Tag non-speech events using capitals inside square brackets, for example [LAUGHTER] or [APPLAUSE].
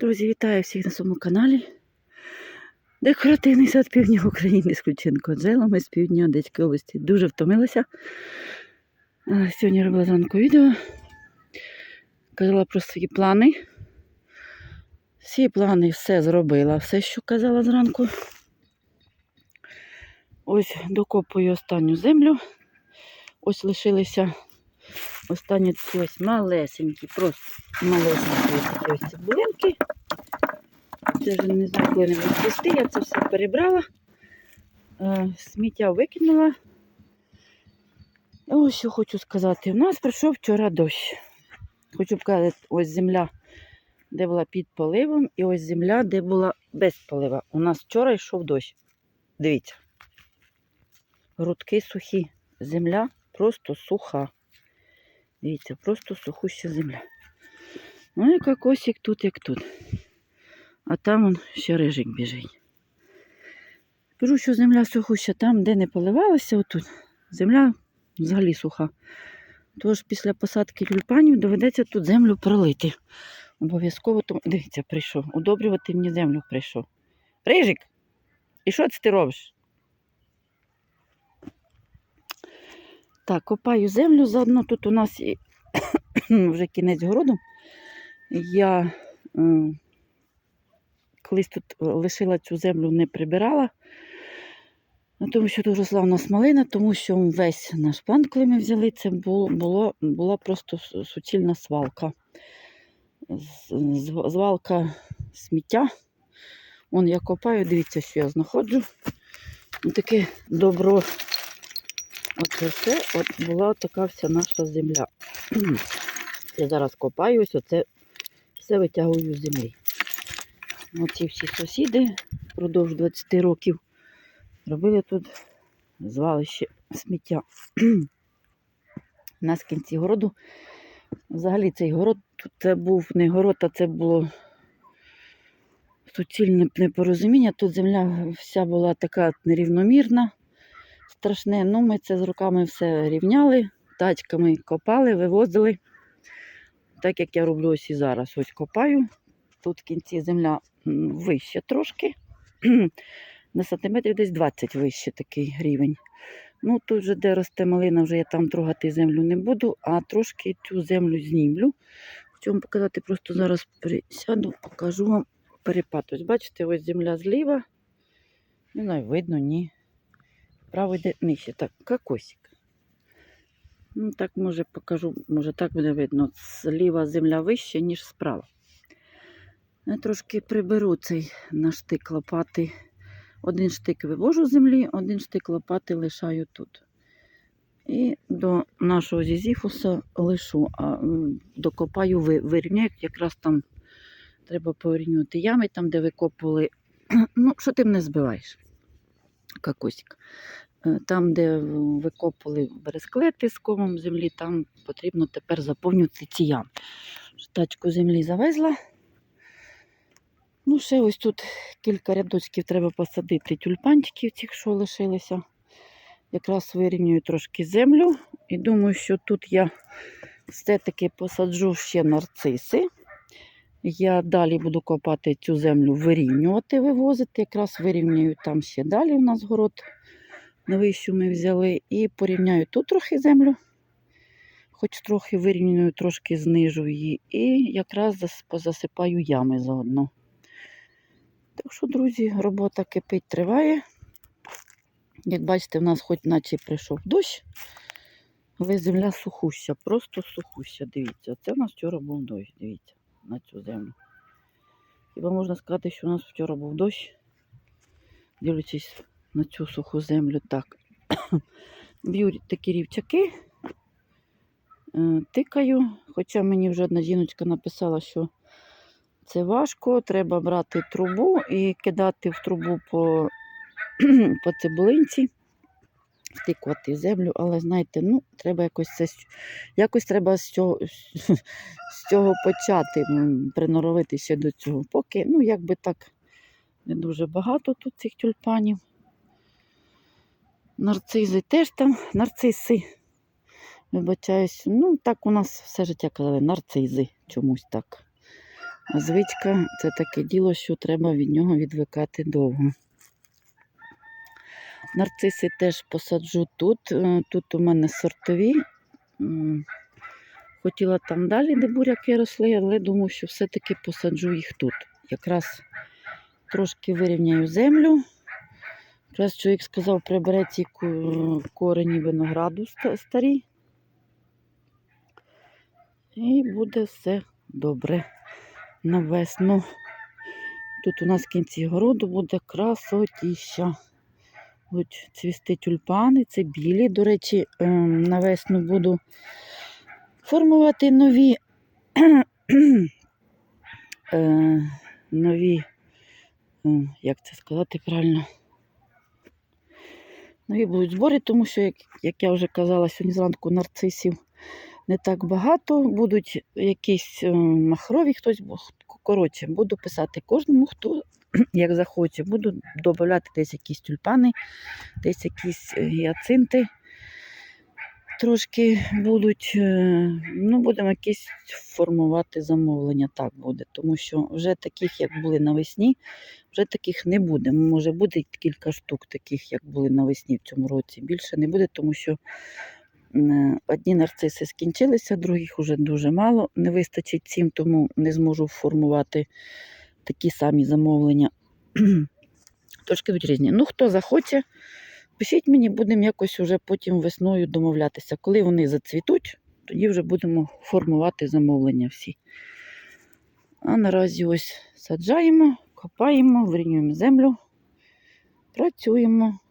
Друзі, вітаю всіх на своєму каналі. Декоративний сад півдня України з Ключенко Джелами з півдня Одеської області. Дуже втомилася. Сьогодні робила зранку відео. Казала про свої плани. Всі плани все зробила, все, що казала зранку. Ось докопую останню землю. Ось лишилися останні такі ось малесенькі, просто малесенькі такі ось цибулинки. Це вже не знаю, коли не буду. Я це все перебрала, е, сміття викинула. Ось що хочу сказати. У нас прийшов вчора дощ. Хочу показати, ось земля, де була під поливом, і ось земля, де була без полива. У нас вчора йшов дощ. Дивіться. Грудки сухі. Земля просто суха. Дивіться, просто сухуща земля. Ну і кокосик тут, як тут. А там он ще рижик біжить. Кажу, що земля сухуща там, де не поливалася, отут. Земля взагалі суха. Тож після посадки тюльпанів доведеться тут землю пролити. Обов'язково тому. Дивіться, прийшов. Удобрювати мені землю прийшов. Рижик! І що це ти робиш? Так, копаю землю заодно. Тут у нас і [COUGHS] вже кінець городу. Я е, колись тут лишила цю землю, не прибирала, Ну, тому що у нас малина, тому що весь наш план, коли ми взяли, це було, була просто суцільна свалка. Звалка сміття. Вон я копаю, дивіться, що я знаходжу. Таке добро. Оце все от була така вся наша земля. Я зараз копаю, ось оце все витягую з землі. Оці всі сусіди впродовж 20 років робили тут звалище сміття. У нас кінці городу. Взагалі цей город це був не город, а це було суцільне непорозуміння. Тут земля вся була така нерівномірна, страшне. Ну, ми це з руками все рівняли, тачками копали, вивозили. Так як я роблю ось і зараз. Ось копаю. Тут в кінці земля вище трошки. [CLEARS THROAT] На сантиметрів десь 20 вище такий рівень. Ну, тут же, де росте малина, вже я там трогати землю не буду, а трошки цю землю знімлю. Хочу вам показати, просто зараз присяду, покажу вам перепад. Ось бачите, ось земля зліва. Не знаю, видно, ні. Право йде нижче. Так, кокосик. Ну, так, може, покажу, може так буде видно. Зліва земля вища, ніж справа. Я трошки приберу цей на штик лопати. Один штик вивожу з землі, один штик лопати лишаю тут. І до нашого зізіфуса лишу, а докопаю, ви- вирівняю, якраз там треба повирівнювати ями, там, де викопували. [CLEARS THROAT] Ну, що ти мене збиваєш? Какосик. Е, Там, де в- викопували з комом землі, там потрібно тепер заповнювати ці ями. Тачку землі завезла. Ну, ще ось тут кілька рядочків треба посадити тюльпанчиків, цих, що лишилися. Якраз вирівнюю трошки землю. І думаю, що тут я все-таки посаджу ще нарциси. Я далі буду копати цю землю, вирівнювати, вивозити. Якраз вирівнюю там ще далі у нас город новий, що ми взяли. І порівняю тут трохи землю. Хоч трохи вирівнюю, трошки знижу її. І якраз зас- позасипаю ями заодно. Так що, друзі, робота кипить, триває. Як бачите, в нас хоч наче прийшов дощ, але земля сухуща, просто сухуща. Дивіться, це у нас вчора був дощ, дивіться, на цю землю. Хіба можна сказати, що у нас вчора був дощ, дивлячись на цю суху землю. Так. [COUGHS] Б'ю такі рівчаки, е, тикаю, хоча мені вже одна жіночка написала, що це важко, треба брати трубу і кидати в трубу по, [CLEARS THROAT] по цибулинці, втикувати землю, але знаєте, ну, треба якось це якось треба з цього, з цього почати, м, приноровити ще до цього. Поки, ну, якби так, не дуже багато тут цих тюльпанів. Нарцизи теж там, нарциси. Вибачаюсь, ну так у нас все життя казали, нарцизи чомусь так. А звичка це таке діло, що треба від нього відвикати довго. Нарциси теж посаджу тут. Е, Тут у мене сортові. Хотіла там далі, де буряки росли, але думаю, що все-таки посаджу їх тут. Якраз трошки вирівняю землю. Якраз чоловік сказав, прибере ці корені винограду ста- старі. І буде все добре на весну. Тут у нас в кінці городу буде красотіща. Будуть цвісти тюльпани, це білі. До речі, ем, на весну буду формувати нові, [CLEARS THROAT] е, нові, е, як це сказати правильно, нові будуть збори, тому що, як, як я вже казала сьогодні зранку, нарцисів не так багато. Будуть якісь е, махрові, хтось, коротше, буду писати кожному, хто [CLEARS THROAT] як захоче. Буду додати десь якісь тюльпани, десь якісь е, гіацинти. Трошки будуть, е, ну, будемо якісь формувати замовлення, так буде. Тому що вже таких, як були навесні, вже таких не буде. Може, буде кілька штук таких, як були навесні в цьому році. Більше не буде, тому що одні нарциси скінчилися, других вже дуже мало. Не вистачить цим, тому не зможу формувати такі самі замовлення. [CLEARS THROAT] Трошки будуть різні. Ну, хто захоче, пишіть мені, будемо якось уже потім весною домовлятися. Коли вони зацвітуть, тоді вже будемо формувати замовлення всі. А наразі ось саджаємо, копаємо, вирівнюємо землю, працюємо.